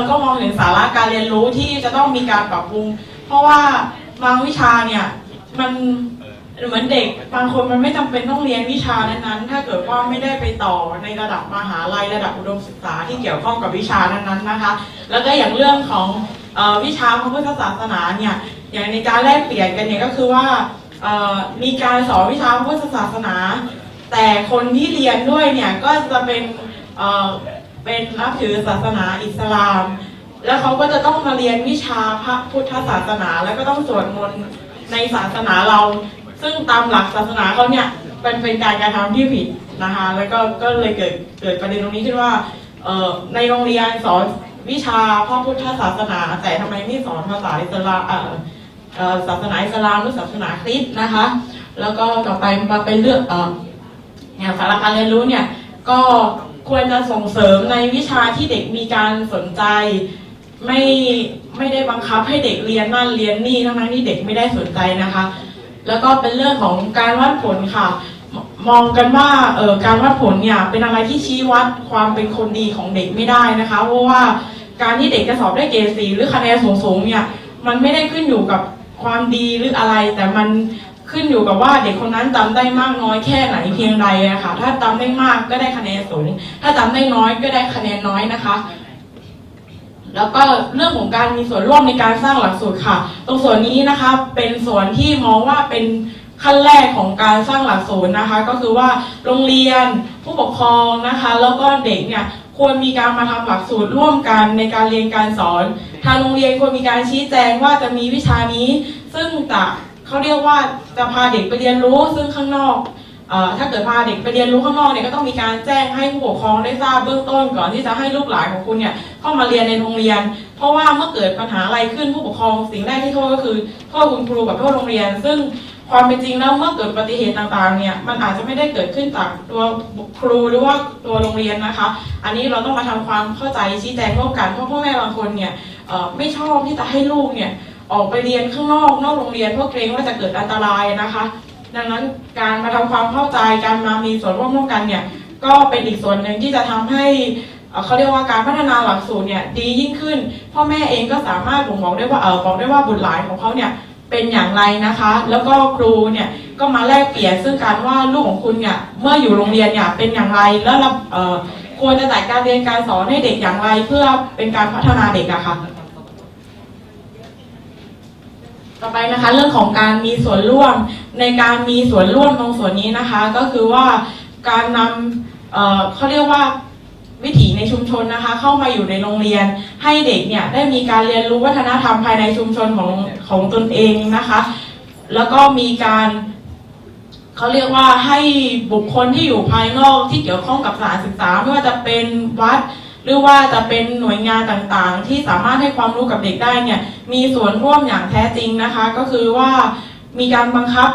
แล้วก็มองถึงสาระการเรียนรู้ที่จะต้องมีการปรับปรุง เพราะว่าบางวิชาเนี่ยมันเหมือนเด็กบางคนมันไม่จำเป็นต้องเรียนวิชานั้นๆ ถ้าเกิดว่าไม่ได้ไปต่อในระดับมหาลัยระดับอุดมศึกษาที่เกี่ยวข้องกับวิชานั้นๆนะคะ แล้วก็อย่างเรื่องของวิชาพระพุทธศาสนาเนี่ยอย่างในการแลกเปลี่ยนกันเนี่ยก็คือว่ามีการสอนวิชาพระพุทธศาสนา แต่คนที่เรียนด้วยเนี่ยก็จะเป็น เป็นนับถือศาสนาอิสลาม แล้วเขาก็จะต้องมาเรียนวิชาพระพุทธศาสนา แล้วก็ต้องสวดมนต์ในศาสนาเรา ซึ่งตามหลักศาสนาเขาเนี่ยเป็นเป็นการกระทำที่ผิดนะคะ แล้วก็ก็เลยเกิดเกิดประเด็นตรงนี้ขึ้นว่าในโรงเรียนสอนวิชาพระพุทธศาสนา แต่ทำไมไม่สอนภาษาอิสลามศาสนาอิสลามหรือศาสนาคริสต์นะคะ แล้วก็ต่อไปมาเป็นเรื่องเอ่อเนี่ยสาระการเรียนรู้เนี่ยก็ ควรจะส่งเสริมในวิชาที่เด็กมีการสนใจ ไม่ไม่ได้บังคับให้เด็กเรียนนั่นเรียนนี่ทั้งนั้นที่เด็กไม่ได้สนใจนะคะ แล้วก็เป็นเรื่องของการวัดผลค่ะ มองกันว่าเออการวัดผลเนี่ยเป็นอะไรที่ชี้วัดความเป็นคนดีของเด็กไม่ได้นะคะ เพราะว่าการที่เด็กจะสอบได้เกรดสีหรือคะแนนสูงๆเนี่ยมันไม่ได้ขึ้นอยู่กับความดีหรืออะไร แต่มัน ขึ้นอยู่กับว่าเด็กคนนั้นจำได้มากน้อยแค่ไหนเพียงใดอะค่ะ ถ้าจำได้มากก็ได้คะแนนสูง ถ้าจำได้น้อยก็ได้คะแนนน้อยนะคะ แล้วก็เรื่องของการมีส่วนร่วมในการสร้างหลักสูตรค่ะ ตรงส่วนนี้นะคะเป็นส่วนที่มองว่าเป็นขั้นแรกของการสร้างหลักสูตรนะคะ ก็คือว่าโรงเรียนผู้ปกครองนะคะ แล้วก็เด็กเนี่ยควรมีการมาทำหลักสูตรร่วมกันในการเรียนการสอน ทางโรงเรียนควรมีการชี้แจงว่าจะมีวิชานี้ ซึ่งจะ เขาเรียกว่าจะพาเด็กไปเรียนรู้ซึ่งข้างนอกอถ้าเกิดพาเด็กไปเรียนรู้ข้างนอกเนี่ยก็ต้องมีการแจ้งให้ผู้ปกครองได้ทราบเบื้องต้นก่อนที่จะให้ลูกหลานของคุณเนี่ยเข้ามาเรียนในโรงเรียน เพราะว่าเมื่อเกิดปัญหาอะไรขึ้นผู้ปกครองสิ่งแรกที่โทษก็คือโทษคุณครูกับโทษโรงเรียน ซึ่งความเป็นจริงแล้วเมื่อเกิดอุบัติเหตุต่างๆเนี่ยมันอาจจะไม่ได้เกิดขึ้นจากตัวครูหรือว่าตัวโรงเรียนนะคะ อันนี้เราต้องมาทำความเข้าใจชี้แจงร่วมกันเพราะพ่อแม่บางคนเนี่ยไม่ชอบที่จะให้ลูกเนี่ย ออกไปเรียนข้างนอกนอกโรงเรียนเพราะเกรงว่าจะเกิดอันตรายนะคะ ดังนั้นการมาทำความเข้าใจการมามีส่วนร่วมร่วมกันเนี่ยก็เป็นอีกส่วนหนึ่งที่จะทำให้เขาเรียกว่าการพัฒนาหลักสูตรเนี่ยดียิ่งขึ้น พ่อแม่เองก็สามารถบ่งบอกได้ว่าเออบอกได้ว่าบุตรหลานของเขาเนี่ยเป็นอย่างไรนะคะ แล้วก็ครูเนี่ยก็มาแลกเปลี่ยนซึ่งการว่าลูกของคุณเนี่ยเมื่ออยู่โรงเรียนเนี่ยเป็นอย่างไรแล้วเราควรจะจัดการเรียนการสอนให้เด็กอย่างไรเพื่อเป็นการพัฒนาเด็กอะค่ะ ต่อไปนะคะเรื่องของการมีส่วนร่วมในการมีส่วนร่วมตรงส่วนนี้นะคะ ก็คือว่าการนำเเขาเรียกว่าวิถีในชุมชนนะคะ เข้ามาอยู่ในโรงเรียน ให้เด็กเนี่ยได้มีการเรียนรู้วัฒนธรรมภายในชุมชนของของตนเองนะคะ แล้วก็มีการเขาเรียกว่าให้บุคคลที่อยู่ภายนอกที่เกี่ยวข้องกับสถานศึกษาไม่ว่าจะเป็นวัด หรือว่าจะเป็นหน่วยงานต่างๆ ที่สามารถให้ความรู้กับเด็กได้เนี่ยมีส่วนร่วมอย่างแท้จริงนะคะ ก็คือว่ามีการบังคับ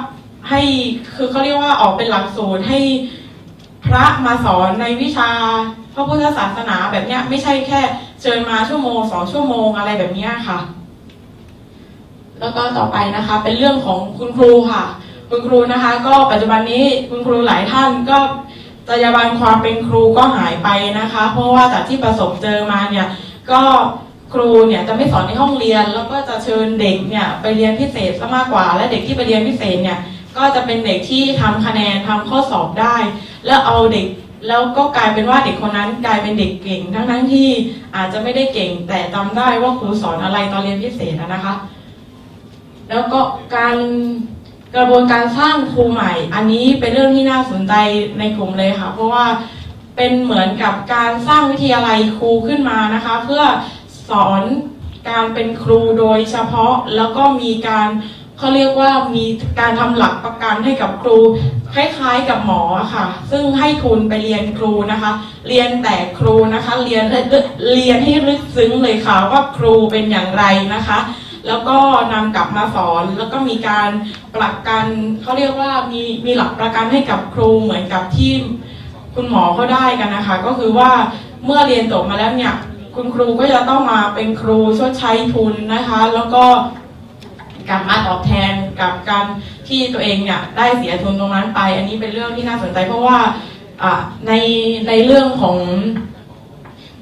ให้คือเขาเรียกว่าออกเป็นหลักสูตรให้พระมาสอนในวิชาพระพุทธศาสนาแบบเนี้ยไม่ใช่แค่เชิญมาชั่วโมงสองชั่วโมงอะไรแบบนี้ค่ะ แล้วก็ต่อไปนะคะ เป็นเรื่องของคุณครูค่ะ คุณครูนะคะ ก็ปัจจุบันนี้คุณครูหลายท่านก็ จรรยาบรรณความเป็นครูก็หายไปนะคะ เพราะว่าจากที่ประสบเจอมาเนี่ยก็ครูเนี่ยจะไม่สอนในห้องเรียน แล้วก็จะเชิญเด็กเนี่ยไปเรียนพิเศษซะมากกว่า และเด็กที่ไปเรียนพิเศษเนี่ยก็จะเป็นเด็กที่ทำคะแนนทำข้อสอบได้ แล้วเอาเด็กแล้วก็กลายเป็นว่าเด็กคนนั้นกลายเป็นเด็กเก่ง ทั้งทั้งที่อาจจะไม่ได้เก่ง แต่จำได้ว่าครูสอนอะไรตอนเรียนพิเศษนะคะ แล้วก็การ กระบวนการสร้างครูใหม่ อันนี้เป็นเรื่องที่น่าสนใจในกลุ่มเลยค่ะ เพราะว่าเป็นเหมือนกับการสร้างวิทยาลัยครูขึ้นมานะคะ เพื่อสอนการเป็นครูโดยเฉพาะแล้วก็มีการเขาเรียกว่ามีการทำหลักประกันให้กับครู คล้ายๆกับหมอค่ะ ซึ่งให้ทุนไปเรียนครูนะคะ เรียนแต่ครูนะคะ เรียนเรียนให้ลึกซึ้งเลยค่ะว่าครูเป็นอย่างไรนะคะ แล้วก็นำกลับมาสอน แล้วก็มีการประกันเขาเรียกว่ามีมีหลักประกันให้กับครูเหมือนกับที่คุณหมอเขาได้กันนะคะ ก็คือว่าเมื่อเรียนจบมาแล้วเนี่ย คุณครูก็จะต้องมาเป็นครูชดใช้ทุนนะคะ แล้วก็กลับมาตอบแทนกับการที่ตัวเองเนี่ยได้เสียทุนตรงนั้นไป อันนี้เป็นเรื่องที่น่าสนใจเพราะว่าในในเรื่องของ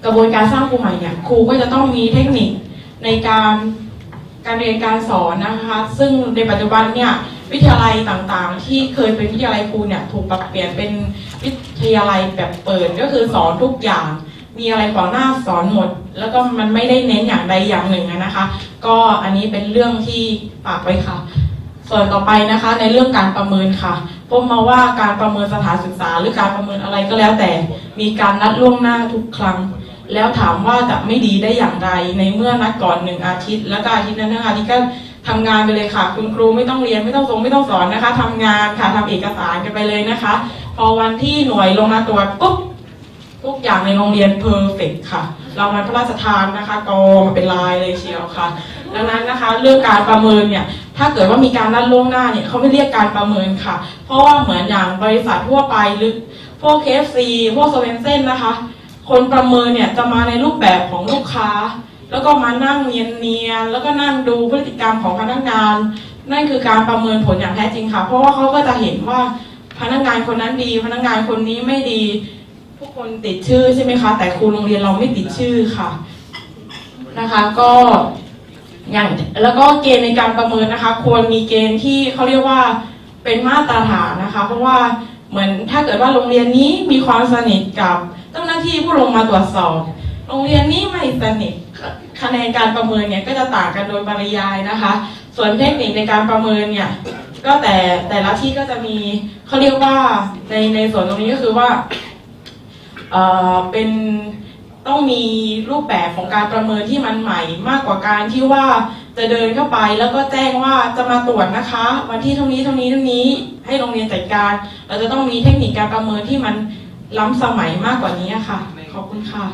กระบวนการสร้างครูใหม่เนี่ยครูก็จะต้องมีเทคนิคในการ การเรียนการสอนนะคะ ซึ่งในปัจจุบันเนี่ยวิทยาลัยต่างๆ ที่เคยเป็นวิทยาลัยครูเนี่ยถูกปรับเปลี่ยนเป็นวิทยาลัยแบบเปิดก็คือสอนทุกอย่าง มีอะไรขวางหน้าสอนหมด แล้วก็มันไม่ได้เน้นอย่างใดอย่างหนึ่งนะคะ ก็อันนี้เป็นเรื่องที่ฝากไว้ค่ะ ส่วนต่อไปนะคะในเรื่องการประเมินค่ะพบมาว่าการประเมินสถานศึกษา หรือการประเมินอะไรก็แล้วแต่ มีการนัดล่วงหน้าทุกครั้ง แล้วถามว่าจะไม่ดีได้อย่างไร ในเมื่อนัดก่อนหนึ่งอาทิตย์ แล้วก็อาทิตย์นั้นทั้งอาทิตย์ก็ทำงานไปเลยค่ะ คุณครูไม่ต้องเรียนไม่ต้องส่งไม่ต้องสอนนะคะทำงานค่ะทำเอกสารกันไปเลยนะคะ พอวันที่หน่วยลงมาตรวจปุ๊บทุกอย่างในโรงเรียนเพอร์เฟกค่ะ เรามันพระราชทานนะคะกองมาเป็นลายเลยเชียวค่ะ ดังนั้นนะคะ เรื่องการประเมินเนี่ย ถ้าเกิดว่ามีการนัดล่วงหน้าเนี่ยเขาไม่เรียกการประเมินค่ะ เพราะว่าเหมือนอย่างบริษัททั่วไปหรือพวก KFC พวกสเวนเซนนะคะ คนประเมินเนี่ยจะมาในรูปแบบของลูกค้า แล้วก็มานั่งเนียนๆแล้วก็นั่งดูพฤติกรรมของพนักงาน นั่นคือการประเมินผลอย่างแท้จริงค่ะ เพราะว่าเขาก็จะเห็นว่าพนักงานคนนั้นดี พนักงานคนนี้ไม่ดีทุกคนติดชื่อใช่ไหมคะ แต่ครูโรงเรียนเราไม่ติดชื่อค่ะนะคะ ก็อย่างแล้วก็เกณฑ์ในการประเมินนะคะ ควรมีเกณฑ์ที่เขาเรียกว่าเป็นมาตรฐานนะคะ เพราะว่าเหมือนถ้าเกิดว่าโรงเรียนนี้มีความสนิทกับ ที่ผู้ลงมาตรวจสอบ โรงเรียนนี้ไม่สนิทคะแนนการประเมินเนี่ยก็จะต่างกันโดยปริยายนะคะ ส่วนเทคนิคในการประเมินเนี่ยก็แต่แต่ละที่ก็จะมีเขาเรียกว่าในในส่วนตรงนี้ก็คือว่าเอ่อเป็นต้องมีรูปแบบของการประเมินที่มันใหม่มากกว่าการที่ว่าจะเดินเข้าไปแล้วก็แจ้งว่าจะมาตรวจนะคะ วันที่เท่านี้เท่านี้เท่านี้ให้โรงเรียนจัดการ เราจะต้องมีเทคนิคการประเมินที่มัน ล้ำสมัยมากกว่านี้ค่ะ ขอบคุณค่ะ